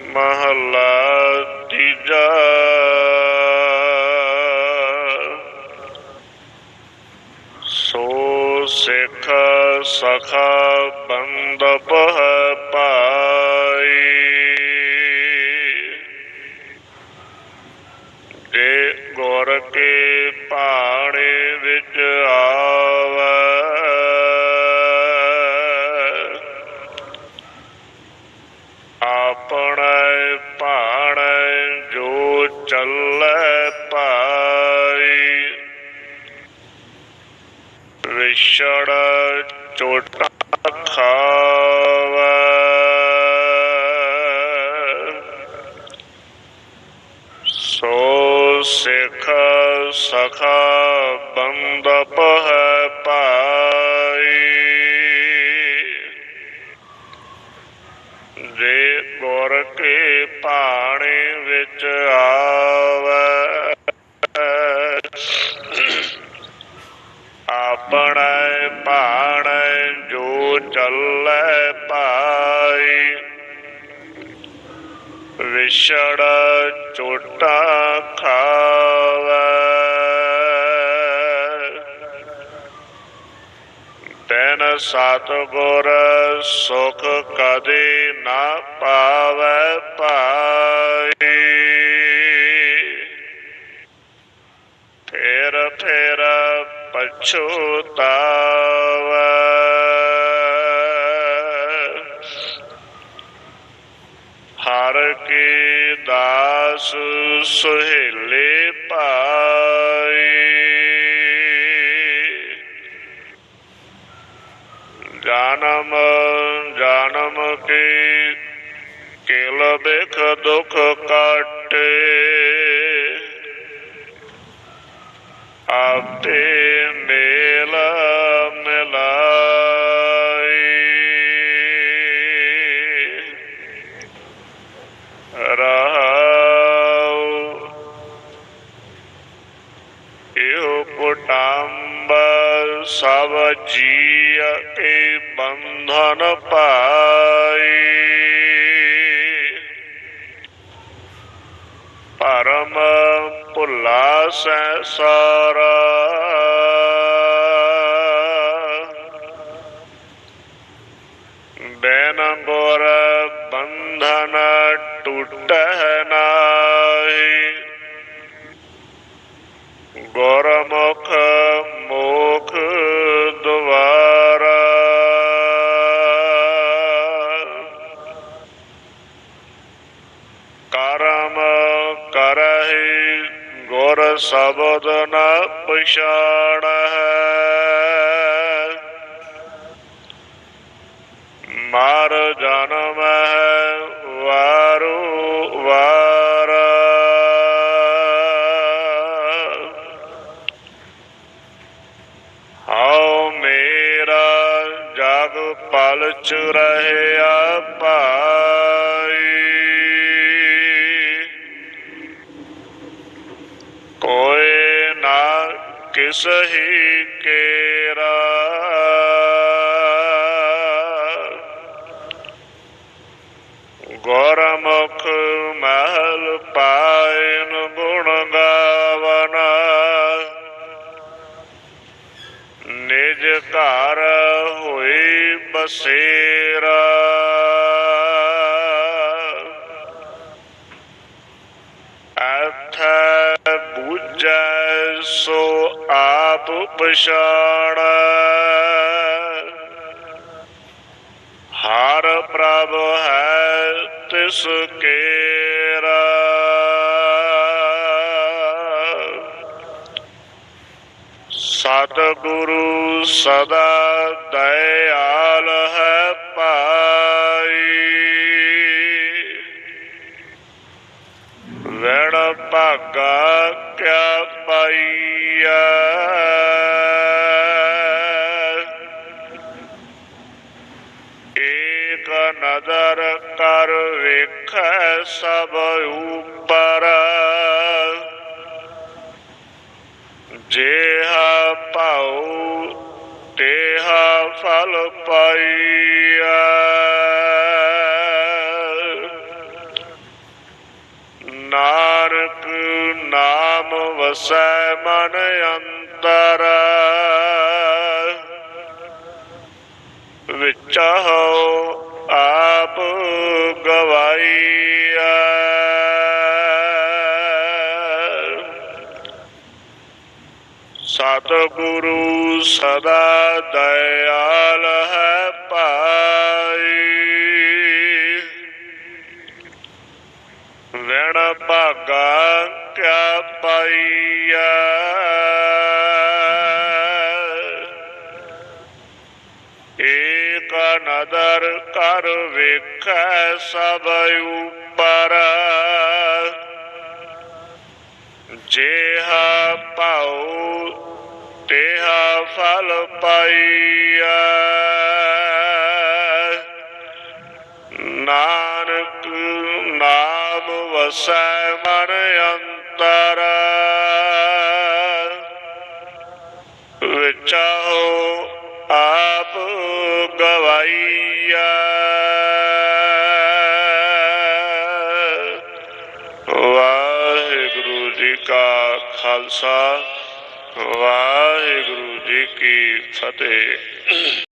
ਮਹਲਾ ਤੀਜਾ। ਸੋ ਸਿੱਖ ਸਖਾ ਬੰਦ ਹੈ ਪਾਈ ਜੇ ਗੁਰ ਕੇ ਪਾੜੇ ਵਿੱਚ ਛੜ ਚੋਟਾ ਖਾਵੇ ਸੋ ਸਿੱਖ ਸਖਾ ਬੰਦ ਹੈ ਪਾਈ ਜੇ ਗੁਰ ਕੇ ਪਾਣੀ ਵਿੱਚ ਆਵੇ ਵਿਛੜ ਚੋਟਾ ਖਾਵੇ। ਤੈਨ ਸਤਿਗੁਰ ਸੁਖ ਕਦੇ ਨਾ ਪਾਵੇ ਪਾਈ ਫੇਰ ਫੇਰ ਪਛੋਤਾਵੇ। ਕੇ ਦਾਸ ਸੁਹੇਲੇ ਪਾਈ ਰਹਾਉ ਇਹੋ ਕੁਟੰਬ ਸਭ ਜੀਅ ਕੇ ਬੰਧਨ ਪਾਈ ਪਰਮ ਭੁੱਲਾ ਸੈ ਸਾਰਾ। ਬੈਨ ਗੁਰ ਬੰਧਨ ਟੁੱਟੈ ਨਾਹੀ। ਗੁਰਮੁਖ ਮੋਖ ਦੁਆਰਾ। ਕਰਮ ਕਰਹਿ ਗੁਰ ਸ਼ਬਦ ਨ ਪਛਾਣੈ ਮਾਰ ਜਨਮ ਹੈ, ਵਾਰੂ ਵਾਰ। ਹਉ ਮੇਰਾ ਜਗ ਪਲ ਚ ਰਹਿਆ ਭਾਈ। ਕੋਏ ਨਾ ਕਿਸ ਹੀ ਕੇਰਾ ਗੁਰਮੁਖ ਮਹਿਲ ਪਾਇਨ ਗੁਣ ਗਾਵਨਾ। ਨਿਜ ਘਰ ਹੋਈ ਬਸੇਰਾ। ਅਥ ਬੁਝੈ ਸੋ ਆਪ ਪਛਾਣੈ ਹਰ ਪ੍ਰਭ ਹੈ ਤਿਸ ਕੇਰਾ ਸਤਿਗੁਰੂ ਸਦਾ ਦਇਆਲ ਹੈ ਪਾਈ ਵੜ ਭਾਗਾ ਕਿਆ ਪਾਈ। ਸਭ ਉਪਰ। ਜੇਹ ਪਾਉ ਤੇਹ ਫਲ ਪਾਈਆ ਨਾਰਕ ਨਾਮ ਵਸੈ ਮਨ ਅੰਤਰ। ਵਿਚਹੁ ਆਪ ਗਵਾਈ ਸਤਿਗੁਰੂ ਸਦਾ ਦਇਆਲ ਹੈ ਭਾਈ। ਵਣ ਭਾਗਾ ਕਿਆ ਪਾਈਆ ਏਕ ਨਦਰ ਕਰ ਵੇਖੈ ਸਭ ਉਪਰ। ਜੇਹਾ ਪਾਉ ਤੇਹਾ ਫਲ ਪਾਈਆ ਨਾਨਕ ਨਾਮ ਵਸੈ ਮਨ ਅੰਤਰ। ਵਿਚਾਹੋ ਆਪ ਗਵਾਈਆ ਵਾਹਿਗੁਰੂ ਜੀ ਕਾ ਖਾਲਸਾ ਵਾਹਿਗੁਰੂ ਜੀ ਕੀ ਫਤਿਹ।